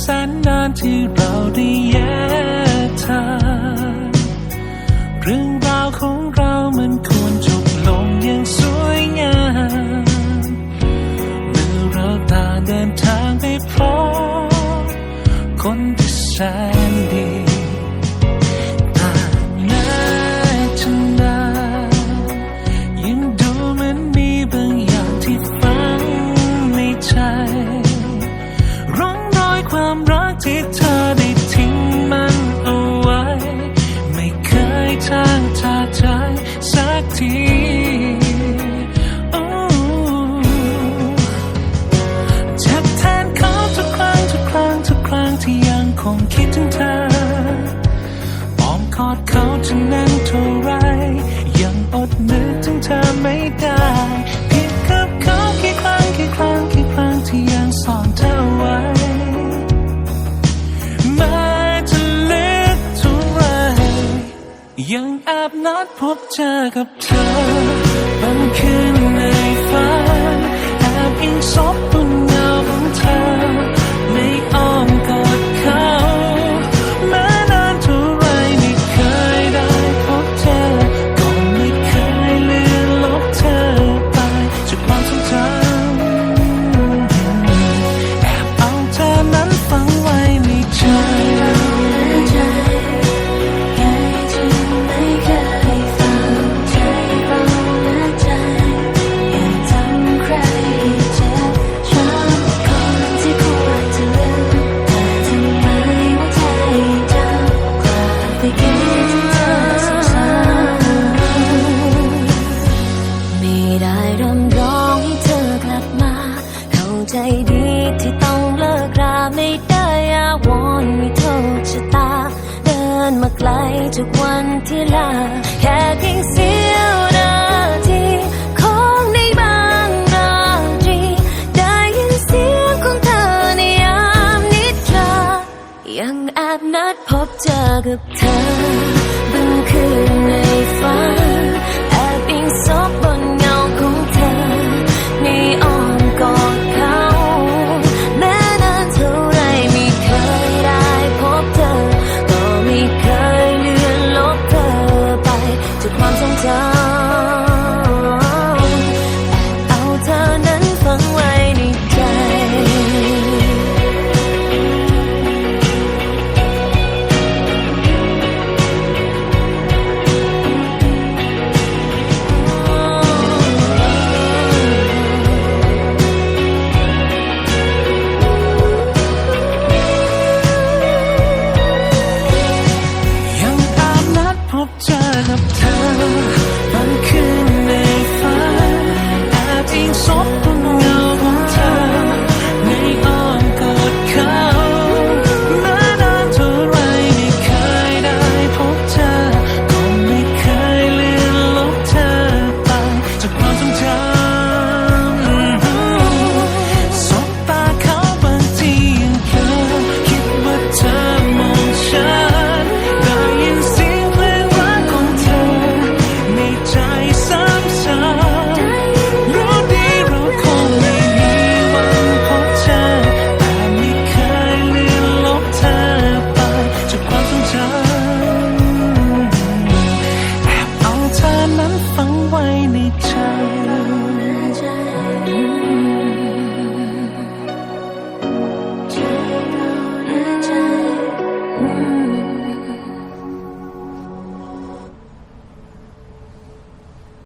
แสนนานที่เราได้แยกทางเรื่องราวของเรามันควรจบลงอย่างสวยงามเมื่อเราต่างเดินทางไปพบคนที่แสนดี อดเขาจะนานเท่าไร ยังอดนึกถึงเธอไม่ได้ผิดกับเขากี่ครั้งกี่ครั้งกี่ครั้งที่ยังซ่อนเธอไว้แม้จะลึกเท่าไร ยังแอบนัดพบเจอกับเธอบางคืนในฝันแอบอิงซบบนเงา นมาไกลจากวันที่ลา แค่เพียงเสียวนาทีของในบางราตรี ได้ยินเสียงของเธอในยามนิทรายังแอบนัดพบเจอกับเธอ something